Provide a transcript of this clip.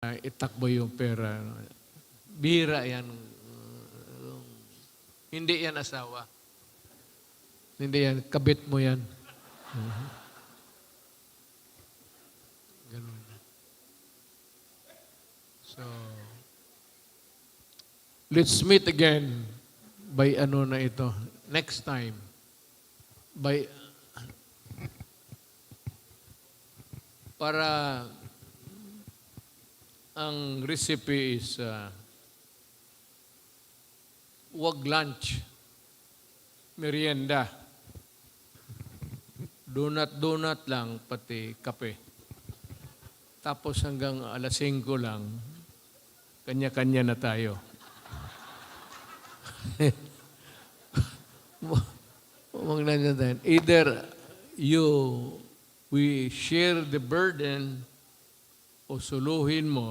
uh, itakbo yung pera. Bira yan. Hindi yan asawa. Hindi yan. Kabit mo yan. Mhm. Ganun. So, let's meet again by ano na ito. Next time. By para ang recipe is uh, wag lunch, merienda. Donut-donut lang, pati kape. Tapos hanggang alas 5 lang, kanya-kanya na tayo. Huwag na tayo. Either you, we share the burden o suluhin mo